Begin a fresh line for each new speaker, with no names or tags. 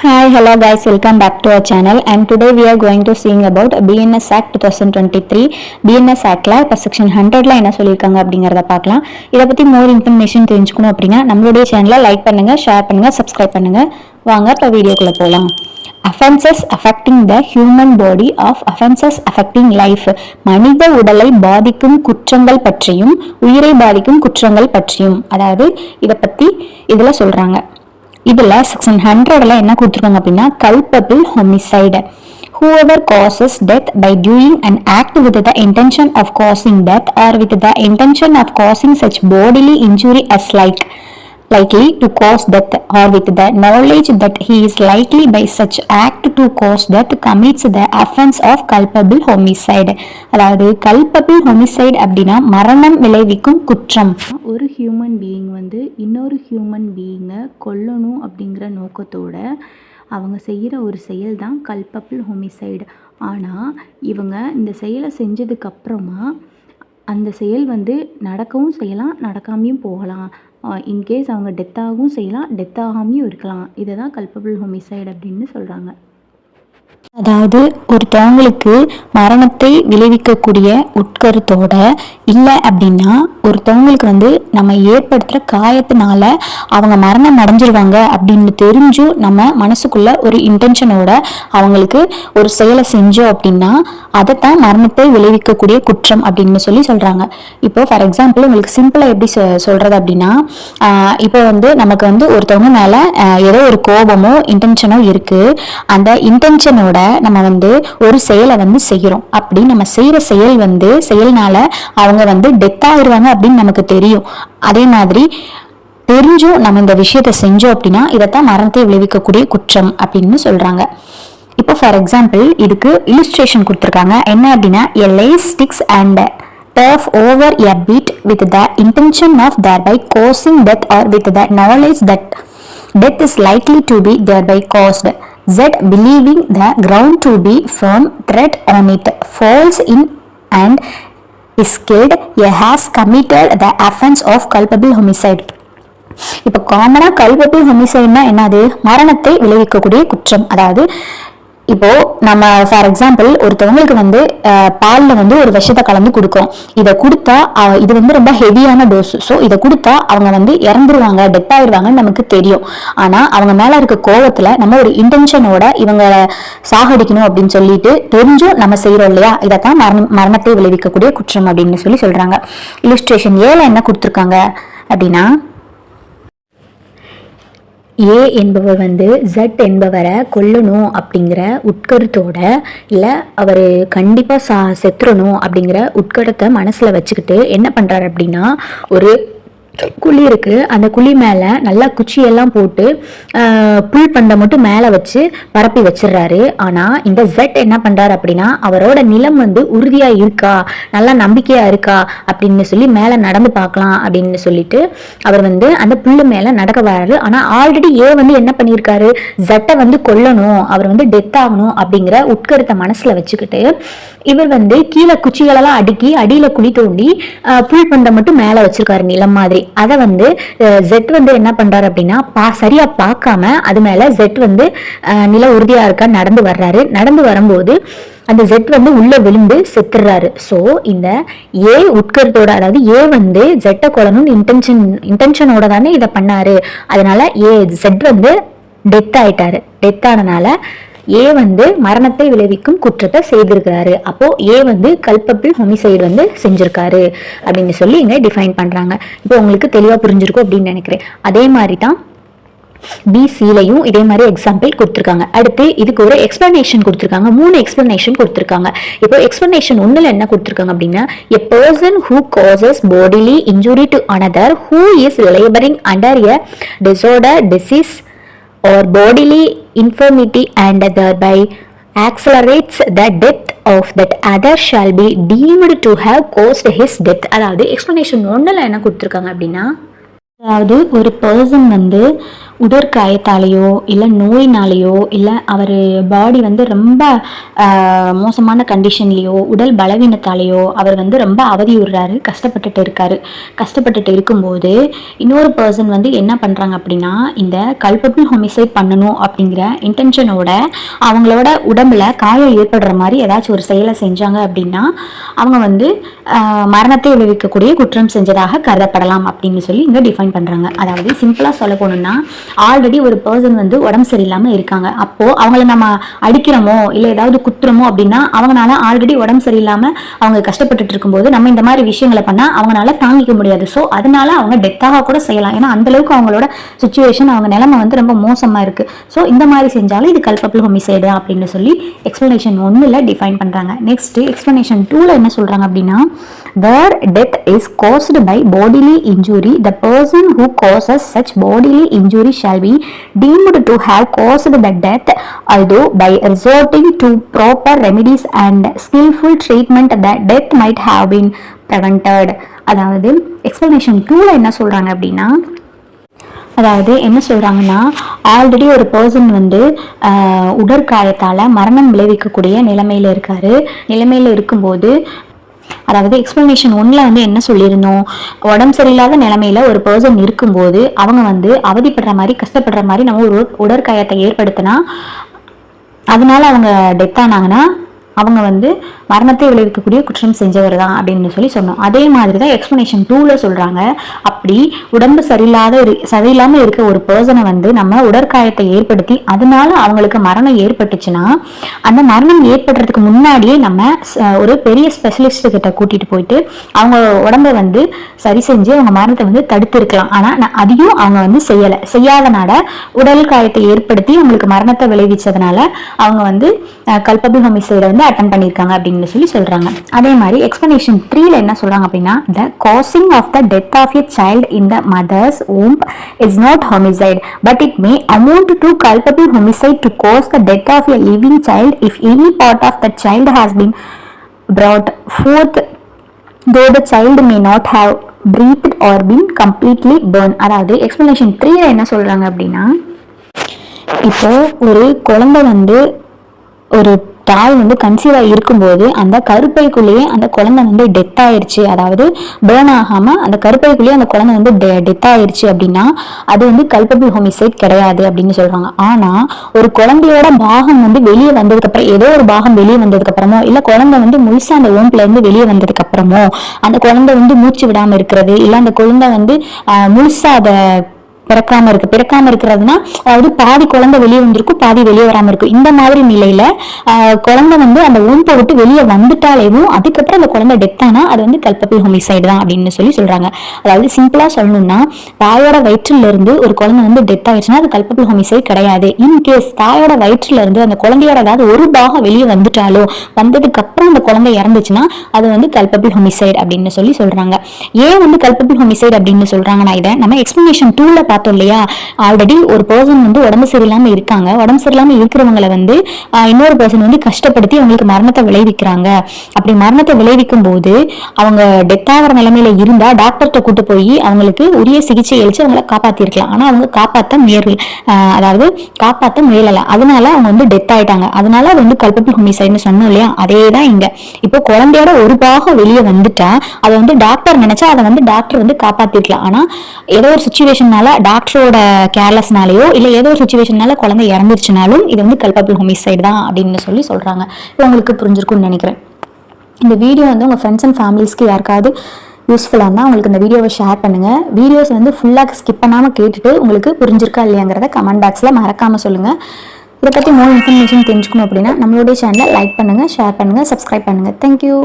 Hi, hello guys, welcome back to our channel and today we are going to seeing about BNS Act 2023 BNS Actல இப்போ section ஹண்ட்ரட்ல என்ன சொல்லியிருக்காங்க அப்படிங்கிறத பார்க்கலாம். இதை பற்றி மோர் இன்ஃபர்மேஷன் தெரிஞ்சுக்கணும் அப்படின்னா நம்மளுடைய சேனலை லைக் பண்ணுங்கள் ஷேர் பண்ணுங்க சப்ஸ்கிரைப் பண்ணுங்கள் வாங்க இப்போ வீடியோக்குள்ளே போகலாம் offences affecting the human body of offences affecting life மனித உடலை பாதிக்கும் குற்றங்கள் பற்றியும் உயிரை பாதிக்கும் குற்றங்கள் பற்றியும். அதாவது இதை பற்றி இதில் சொல்கிறாங்க இதுல செக்ஷன் ஹண்ட்ரட்ல என்ன கொடுத்துருக்காங்க அப்படின்னா culpable homicide whoever causes death by doing an act with the intention of causing death or with the intention of causing such bodily injury as like likely to cause death or with the knowledge that he is likely by such act to cause death commits the offense of culpable homicide அதாவது culpable homicide அப்படின்னா மரணம் விளைவிக்கும் குற்றம்
ஒரு human being வந்து இன்னொரு human பீயிங்கை கொல்லணும் அப்படிங்கிற நோக்கத்தோட அவங்க செய்கிற ஒரு செயல் தான் கல்பபிள் ஹோமிசைடு ஆனால் இவங்க இந்த செயலை செஞ்சதுக்கப்புறமா அந்த செயல் வந்து நடக்கவும் செய்யலாம் நடக்காமையும் போகலாம். இன்கேஸ் அவங்க டெத்தாகவும் செய்யலாம் டெத் ஆகாமையும் இருக்கலாம். இதை தான் கல்பபிள் ஹோமிசைட் அப்படின்னு சொல்கிறாங்க
அதாவது ஒருத்தவங்களுக்கு மரணத்தை விளைவிக்கக்கூடிய உட்கருத்தோட இல்லை அப்படின்னா ஒருத்தவங்களுக்கு வந்து நம்ம ஏற்படுத்துகிற காயத்தினால அவங்க மரணம் அடைஞ்சிருவாங்க அப்படின்னு தெரிஞ்சும் நம்ம மனசுக்குள்ள ஒரு இன்டென்ஷனோட அவங்களுக்கு ஒரு செயலை செஞ்சோம் அப்படின்னா அதைத்தான் மரணத்தை விளைவிக்கக்கூடிய குற்றம் அப்படின்னு சொல்லி சொல்கிறாங்க இப்போ ஃபார் எக்ஸாம்பிள் உங்களுக்கு சிம்பிளாக எப்படி சொல்கிறது அப்படின்னா இப்போ வந்து நமக்கு வந்து ஒருத்தவங்க மேலே ஏதோ ஒரு கோபமோ இன்டென்ஷனோ இருக்குது அந்த இன்டென்ஷனோட நம்ம வந்து ஒரு செயலை வந்து செய்கிறோம் அப்படி நம்ம செய்கிற செயல் வந்து செயல்னால அவங்க வந்து டெத் ஆயிடுவாங்க அப்படின்னு நமக்கு தெரியும். அதே மாதிரி தெரிஞ்சும் நம்ம இந்த விஷயத்த செஞ்சோம் அப்படின்னா இதைத்தான் மரணத்தை விளைவிக்கக்கூடிய குற்றம் அப்படின்னு சொல்றாங்க. இப்போ ஃபார் எக்ஸாம்பிள் இதுக்கு இலிஸ்ட்ரேஷன் கொடுத்துருக்காங்க. என்ன அப்படின்னா A lays sticks and turf over a bit with the intention of thereby causing death or with the knowledge that death is likely to be thereby caused. Z believing the ground to be firm threat on it falls in and is killed a has committed the offense of culpable homicide இப்போ காமனாக கல்வெட்டு ஹொமிசைட்னா என்னது மரணத்தை விளைவிக்கக்கூடிய குற்றம் அதாவது இப்போ நம்ம ஃபார் எக்ஸாம்பிள் ஒருத்தவங்களுக்கு வந்து பாலில் வந்து ஒரு விஷத்தை கலந்து கொடுக்கும். இதை கொடுத்தா இது வந்து ரொம்ப ஹெவியான டோஸ் ஸோ இதை கொடுத்தா அவங்க வந்து இறந்துருவாங்க டெத் ஆயிடுவாங்கன்னு நமக்கு தெரியும். ஆனால் அவங்க மேலே இருக்க கோவத்தில் நம்ம ஒரு இன்டென்ஷனோட இவங்க சாகடிக்கணும் அப்படின்னு சொல்லிட்டு தெரிஞ்சும் நம்ம செய்கிறோம் இல்லையா? இதைத்தான் மரண மரணத்தை விளைவிக்கக்கூடிய குற்றம் அப்படின்னு சொல்லி சொல்கிறாங்க இலிஸ்ட்ரேஷன் ஏழை என்ன கொடுத்துருக்காங்க அப்படின்னா ஏ என்பவர் வந்து ஜட் என்பவரை கொல்லணும் அப்படிங்கிற உட்கருத்தோட இல்லை அவர் கண்டிப்பாக சா செத்துறணும் அப்படிங்கிற உட்கருத்தை மனசில் வச்சுக்கிட்டு என்ன பண்ணுறாரு அப்படின்னா ஒரு குழி இருக்குது அந்த குழி மேலே நல்லா குச்சியெல்லாம் போட்டு புல் பண்டை மட்டும் மேலே வச்சு பரப்பி வச்சிடுறாரு ஆனால் இந்த ஜெட் என்ன பண்ணுறாரு அப்படின்னா அவரோட நிலம் வந்து உறுதியாக இருக்கா? நல்லா நம்பிக்கையாக இருக்கா? அப்படின்னு சொல்லி மேலே நடந்து பார்க்கலாம் அப்படின்னு சொல்லிட்டு அவர் வந்து அந்த புல்லு மேலே நடக்க வராரு ஆனால் ஆல்ரெடி ஏ வந்து என்ன பண்ணியிருக்காரு ஜெட்டை வந்து கொல்லணும். அவர் வந்து டெத் ஆகணும் அப்படிங்கிற உட்கருத்தை மனசில் வச்சுக்கிட்டு இவர் வந்து கீழே குச்சிகளெல்லாம் அடுக்கி அடியில் குழி தோண்டி புல் பண்டை மட்டும் மேலே வச்சிருக்காரு நிலம் மாதிரி. அதை வந்து ஜெட் வந்து என்ன பண்றாரு அப்படின்னா பா சரியா பார்க்காம அது மேல ஜெட் வந்து நில உறுதியா இருக்கா நடந்து வர்றாரு. நடந்து வரும்போது அந்த ஜெட் வந்து உள்ளே விழுந்து செத்துடுறாரு ஸோ இந்த ஏ உட்கருத்தோட அதாவது ஏ வந்து ஜெட்டை கொல்லணும்னு இன்டென்ஷன் இன்டென்ஷனோட தானே இதை பண்ணாரு. அதனால ஏ ஜெட் வந்து டெத் ஆயிட்டாரு. டெத் ஆனனால ஏ வந்து மரணத்தை விளைவிக்கும் குற்றத்தை செய்திருக்கிறாரு. அப்போ ஏ வந்து கல்பபிள் ஹோமிசைடு வந்து செஞ்சிருக்காரு அப்படின்னு சொல்லி இங்க டிஃபைன் பண்றாங்க. இப்போ உங்களுக்கு தெளிவா புரிஞ்சிருக்கும் அப்படின்னு நினைக்கிறேன். அதே மாதிரி தான் பிசிலையும் இதே மாதிரி எக்ஸாம்பிள் கொடுத்துருக்காங்க. அடுத்து இதுக்கு ஒரு எக்ஸ்பிளனேஷன் கொடுத்துருக்காங்க. மூணு எக்ஸ்பிளனேஷன் கொடுத்துருக்காங்க. இப்போ எக்ஸ்பிளனேஷன் ஒன்றில் என்ன கொடுத்துருக்காங்க அப்படின்னா a person who causes bodily injury to another who is labouring under a disorder disease or bodily infirmity and thereby accelerates the death of that other shall be deemed to have caused his death அதாவது explanation ஒன்றில் என்ன கொடுத்துருக்காங்க அப்படின்னா அதாவது ஒரு person வந்து உடற்காயத்தாலேயோ இல்லை நோயினாலேயோ இல்லை அவர் பாடி வந்து ரொம்ப மோசமான கண்டிஷன்லேயோ உடல் பலவீனத்தாலேயோ அவர் வந்து ரொம்ப அவதியுறாரு கஷ்டப்பட்டுட்டு இருக்காரு. கஷ்டப்பட்டுட்டு இருக்கும்போது இன்னொரு பர்சன் வந்து என்ன பண்ணுறாங்க அப்படின்னா இந்த கல்பபிள் ஹோமிசைட் பண்ணணும் அப்படிங்கிற இன்டென்ஷனோட அவங்களோட உடம்புல காயம் ஏற்படுற மாதிரி ஏதாச்சும் ஒரு செயலை செஞ்சாங்க அப்படின்னா அவங்க வந்து மரணத்தை விளைவிக்கக்கூடிய குற்றம் செஞ்சதாக கருதப்படலாம் அப்படின்னு சொல்லி இங்கே டிஃபைன் பண்ணுறாங்க அதாவது சிம்பிளாக சொல்ல போகணும்னா ஆல்ரெடி ஒரு பர்சன் வந்து உடம்பு சரியில்லாமல் இருக்காங்க. அப்போது அவங்கள நம்ம அடிக்கிறோமோ இல்லை ஏதாவது குத்துறோமோ அப்படின்னா அவங்களால ஆல்ரெடி உடம்பு சரியில்லாமல் அவங்க கஷ்டப்பட்டுட்டு இருக்கும்போது நம்ம இந்த மாதிரி விஷயங்களை பண்ணால் அவங்களால தாங்கிக்க முடியாது. ஸோ அதனால அவங்க டெத்தாக கூட செய்யலாம். ஏன்னா அந்த அளவுக்கு அவங்களோட சுச்சுவேஷன் அவங்க நிலைமை வந்து ரொம்ப மோசமாக இருக்குது ஸோ இந்த மாதிரி செஞ்சாலும் இது கல்பப்பிள் ஹோமிசைடு அப்படின்னு சொல்லி எக்ஸ்ப்ளனேஷன் ஒன்றில் டிஃபைன் பண்ணுறாங்க நெக்ஸ்ட் எக்ஸ்ப்ளனேஷன் டூவில் என்ன சொல்கிறாங்க அப்படின்னா there death is is by bodily injury the person person who causes such bodily injury shall be deemed to have caused the death although by resorting to proper remedies and skillful treatment the death might have been prevented அதாவது explanation டூவில் என்ன சொல்கிறாங்க அப்படின்னா அதாவது என்ன சொல்கிறாங்கன்னா already ஒரு person வந்து ஆஹ், உடற்காயத்தால் மரணம் விளைவிக்கக்கூடிய நிலைமையில் இருக்காரு நிலைமையில் இருக்கும்போது அதாவது எக்ஸ்பிளனேஷன் ஒன்றில் வந்து என்ன சொல்லியிருந்தோம்? உடம்பு சரியில்லாத நிலமையில ஒரு பர்சன் இருக்கும்போது அவங்க வந்து அவதிப்படுற மாதிரி கஷ்டப்படுற மாதிரி நம்ம ஒரு உடற்காயத்தை ஏற்படுத்தினா அதனால அவங்க டெத் ஆனாங்கன்னா அவங்க வந்து மரணத்தை விளைவிக்கக்கூடிய குற்றம் செஞ்சவர் தான் அப்படின்னு சொல்லி சொன்னோம். அதே மாதிரி தான் எக்ஸ்பிளனேஷன் டூவில் சொல்கிறாங்க அப்படி உடம்பு சரியில்லாத ஒரு சரியில்லாமல் இருக்க ஒரு பர்சனை வந்து நம்ம உடற்காயத்தை ஏற்படுத்தி அதனால அவங்களுக்கு மரணம் ஏற்பட்டுச்சுன்னா அந்த மரணம் ஏற்படுறதுக்கு முன்னாடியே நம்ம ஒரு பெரிய ஸ்பெஷலிஸ்ட் கிட்ட கூட்டிட்டு போயிட்டு அவங்க உடம்ப வந்து சரி செஞ்சு அவங்க மரணத்தை வந்து தடுத்திருக்கலாம். ஆனால் அதையும் அவங்க வந்து செய்யலை. செய்யாதனால உடல் காயத்தை ஏற்படுத்தி அவங்களுக்கு மரணத்தை விளைவிச்சதுனால அவங்க வந்து கல்பபிள் ஹோமிசைடை வந்து அட்டன் பண்ணியிருக்காங்க அப்படின்னு சொல்லி சொல்றாங்க. அதே மாதிரி எக்ஸ்பிளனேஷன் த்ரீல என்ன சொல்றாங்க அப்படின்னா the causing of the death of a child held in the mother's womb is not homicide but it may amount to culpable homicide to cause the death of a living child if any part of the child has been brought forth though the child may not have breathed or been completely burned அதாவது explanation த்ரீல என்ன சொல்றாங்க அப்படின்னா இப்போ ஒரு குழந்தை வந்து ஒரு தாய் வந்து கன்சீவாக இருக்கும்போது அந்த கருப்பைக்குள்ளேயே அந்த குழந்தை வந்து டெத் ஆயிடுச்சு அதாவது பேர்ன் ஆகாமல் அந்த கருப்பைக்குள்ளேயே அந்த குழந்தை வந்து டெத் ஆயிடுச்சு அப்படின்னா அது வந்து கல்பபிள் ஹோமிசைட் கிடையாது அப்படின்னு சொல்கிறாங்க ஆனால் ஒரு குழந்தையோட பாகம் வந்து வெளியே வந்ததுக்கப்புறம் ஏதோ ஒரு பாகம் வெளியே வந்ததுக்கப்புறமோ இல்லை குழந்தை வந்து முழுசாக அந்த ஓம்புல இருந்து வெளியே வந்ததுக்கப்புறமோ அந்த குழந்தை வந்து மூச்சு விடாமல் இருக்கிறது இல்லை அந்த குழந்தை வந்து முழுசாக அதை பிறக்காம இருக்கு. பிறக்காம இருக்கிறதுனா அதாவது பாதி குழந்தை வெளியே வந்திருக்கும் பாதி வெளியே வராம இருக்கும். இந்த மாதிரி நிலையில குழந்தை வந்து அந்த ஊம்பை விட்டு வெளியே வந்துட்டாலேவும் அதுக்கப்புறம் அந்த குழந்தை டெத் ஆனா அது வந்து கல்பபிள் ஹோமிசைடு தான் அப்படின்னு சொல்லி சொல்றாங்க. அதாவது சிம்பிளா சொல்லணும்னா தாயோட வயிற்றுல இருந்து ஒரு குழந்தை வந்து டெத் ஆயிடுச்சுன்னா அது கல்பபிள் ஹோமிசைடு கிடையாது. இன்கேஸ் தாயோட வயிற்றுல இருந்து அந்த குழந்தையோட ஏதாவது ஒரு பாகம் வெளியே வந்துட்டாலோ வந்ததுக்கு அப்புறம் அந்த குழந்தை இறந்துச்சுன்னா அது வந்து கல்பபிள் ஹோமிசைடு அப்படின்னு சொல்லி சொல்றாங்க. ஏன் வந்து கல்பபிள் ஹோமிசைடு அப்படின்னு சொல்றாங்கன்னா இதை நம்ம எக்ஸ்பிளனேஷன் டூல பார்த்தோம் இல்லையா? ஆல்ரெடி ஒரு பர்சன் வந்து உடம்பு சரியில்லாமல் இருக்காங்க. உடம்பு சரியில்லாமல் இருக்கிறவங்களை வந்து இன்னொரு பர்சன் வந்து கஷ்டப்படுத்தி அவங்களுக்கு மரணத்தை விளைவிக்கிறாங்க. அப்படி மரணத்தை விளைவிக்கும் போது அவங்க டெத் ஆகிற நிலைமையில இருந்தா டாக்டர்கிட்ட கூட்டு போய் அவங்களுக்கு உரிய சிகிச்சை அளிச்சு அவங்கள காப்பாத்திருக்கலாம். ஆனா அவங்க காப்பாற்ற முயறல அதாவது காப்பாற்ற முயலல. அதனால அவங்க வந்து டெத் ஆயிட்டாங்க. அதனால அது வந்து கல்பபிள் ஹோமிசைட்னு சொன்னோம் இல்லையா? அதே தான் இங்க. இப்போ குழந்தையோட ஒரு பாகம் வெளியே வந்துட்டா அதை வந்து டாக்டர் நினைச்சா அதை வந்து டாக்டர் வந்து காப்பாத்திருக்கலாம். ஆனா ஏதோ ஒரு சுச்சுவேஷனால டாக்டரோட கேர்லெஸ்னாலேயோ இல்லை ஏதோ ஒரு சுச்சுவேஷனால குழந்தை இறந்துருச்சுனாலும் இது வந்து கல்பபிள் ஹோமிசைடு தான் அப்படின்னு சொல்லி சொல்கிறாங்க இது உங்களுக்கு புரிஞ்சிருக்கும்னு நினைக்கிறேன். இந்த வீடியோ வந்து உங்கள் ஃப்ரெண்ட்ஸ் அண்ட் ஃபேமிலிஸ்க்கு யாருக்காவது யூஸ்ஃபுல்லாக இருந்தால் உங்களுக்கு இந்த வீடியோவை ஷேர் பண்ணுங்கள் வீடியோஸ் வந்து ஃபுல்லாக ஸ்கிப் பண்ணாமல் கேட்டுட்டு உங்களுக்கு புரிஞ்சிருக்கா இல்லையாங்கிறத கமெண்ட் பாக்ஸில் மறக்காமல் சொல்லுங்கள் இதை பற்றி மோர் இன்ஃபர்மேஷன் தெரிஞ்சுக்கணும் அப்படின்னா நம்மளுடைய சேனலை லைக் பண்ணுங்கள் ஷேர் பண்ணுங்கள் சப்ஸ்கிரைப் பண்ணுங்கள் தேங்க்யூ